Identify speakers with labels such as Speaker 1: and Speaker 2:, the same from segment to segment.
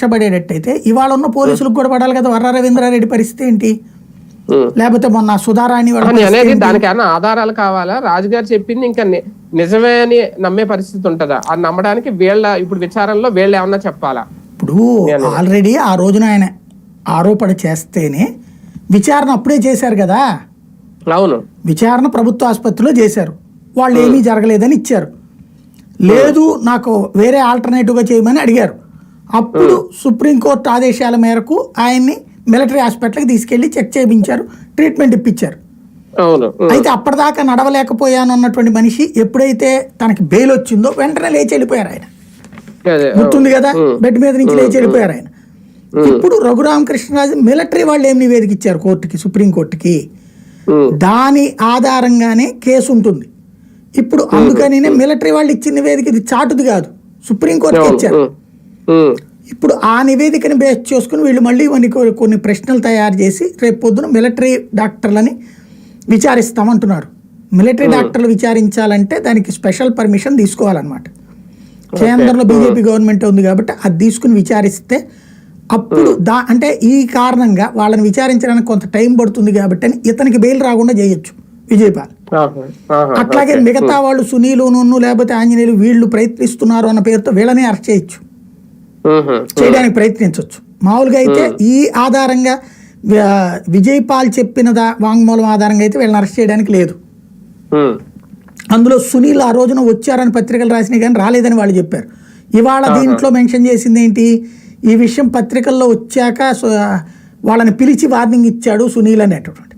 Speaker 1: శిక్ష పడేటట్టయితే ఇవాళ ఉన్న పోలీసులకు కూడా పడాలి కదా వర్ర రవీంద్రారెడ్డి పరిస్థితి ఏంటి. లేకపోతే మొన్న సుధారాణి
Speaker 2: అనేది
Speaker 1: ఏంటి?
Speaker 2: దానికి ఏమన్నా ఆధారాలు కావాలా? రాజుగారు చెప్పింది ఇంకా నిజమే అని నమ్మే పరిస్థితి ఉంటుందా? అది నమ్మడానికి వీళ్ళ ఇప్పుడు విచారణలో వీళ్ళు ఏమన్నా చెప్పాలా?
Speaker 1: ఇప్పుడు ఆల్రెడీ ఆ రోజున ఆయన ఆరోపణ చేస్తేనే విచారణ అప్పుడే చేశారు కదా?
Speaker 2: అవును.
Speaker 1: విచారణ ప్రభుత్వ ఆసుపత్రిలో చేశారు. వాళ్ళు ఏమీ జరగలేదని ఇచ్చారు. లేదు నాకు వేరే ఆల్టర్నేటివ్గా చేయమని అడిగారు. అప్పుడు సుప్రీంకోర్టు ఆదేశాల మేరకు ఆయన్ని మిలిటరీ హాస్పిటల్కి తీసుకెళ్ళి చెక్ చేయించారు ట్రీట్మెంట్ ఇప్పించారు. అయితే అప్పటిదాకా నడవలేకపోయాను అన్నటువంటి మనిషి ఎప్పుడైతే తనకి బెయిల్ వచ్చిందో వెంటనే లేచి వెళ్ళిపోయారు ఆయన. గుర్తుంది కదా? బెడ్ మీద నుంచి లేచి వెళ్ళిపోయారు ఆయన. ఇప్పుడు రఘురామకృష్ణరాజు మిలిటరీ వాళ్ళు ఏం నివేదిక ఇచ్చారు కోర్టుకి సుప్రీం కోర్టుకి
Speaker 2: ఉమ్.
Speaker 1: దాని ఆధారంగానే కేసు ఉంటుంది. ఇప్పుడు అందుకని మిలిటరీ వాళ్ళు ఇచ్చిన నివేదిక ఇది చాటుది కాదు. సుప్రీం కోర్టుకి ఇచ్చారు. ఇప్పుడు ఆ నివేదికని బేస్ చేసుకుని వీళ్ళు మళ్ళీ మనకి కొన్ని ప్రశ్నలు తయారు చేసి రేపు పొద్దున మిలిటరీ డాక్టర్లని విచారిస్తామంటున్నారు. మిలిటరీ డాక్టర్లు విచారించాలంటే దానికి స్పెషల్ పర్మిషన్ తీసుకోవాలన్నమాట. కేంద్రంలో బీజేపీ గవర్నమెంట్ ఉంది కాబట్టి అది తీసుకుని విచారిస్తే అప్పుడు దా అంటే ఈ కారణంగా వాళ్ళని విచారించడానికి కొంత టైం పడుతుంది కాబట్టి అని ఇతనికి బెయిల్ రాకుండా చేయొచ్చు విజయపాల్. అట్లాగే మిగతా వాళ్ళు సునీలు నన్ను లేకపోతే ఆంజనేయులు వీళ్ళు ప్రయత్నిస్తున్నారు అన్న పేరుతో వీళ్ళని అరెస్ట్ చేయొచ్చు. చేయడానికి ప్రయత్నించవచ్చు మామూలుగా అయితే ఈ ఆధారంగా వి- విజయ్ పాల్ చెప్పిన వాంగ్మూలం ఆధారంగా అయితే వీళ్ళని అరెస్ట్ చేయడానికి లేదు. అందులో సునీల్ ఆ రోజున వచ్చారని పత్రికలు రాసినాయి కానీ రాలేదని వాళ్ళు చెప్పారు. ఇవాళ దీంట్లో మెన్షన్ చేసింది ఏంటి? ఈ విషయం పత్రికల్లో వచ్చాక వాళ్ళని పిలిచి వార్నింగ్ ఇచ్చాడు సునీల్ అనేటటువంటి.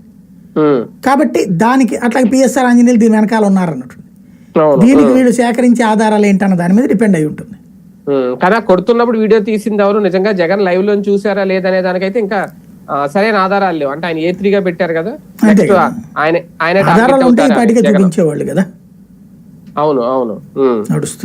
Speaker 1: కాబట్టి దానికి అట్లాగే పిఎస్ఆర్ ఆంజనేయులు దీని వెనకాల ఉన్నారన్నటువంటి
Speaker 2: అవును.
Speaker 1: దీనికి వీళ్ళు సేకరించే ఆధారాలు ఏంటన్న దాని మీద డిపెండ్ అయి ఉంటుంది.
Speaker 2: ఆ కొడుతున్నప్పుడు వీడియో తీసింది ఎవరు? నిజంగా జగన్ లైవ్లో చూసారా లేదనే దానికైతే ఇంకా సరైన ఆధారాలు లేవు. అంటే ఆయన ఏ త్రీగా పెట్టారు కదా?
Speaker 1: కదా.
Speaker 2: ఆయన ఆయన?
Speaker 1: చూపించేవాళ్ళు కదా.
Speaker 2: అవును అవును.
Speaker 1: నడుస్తుంది.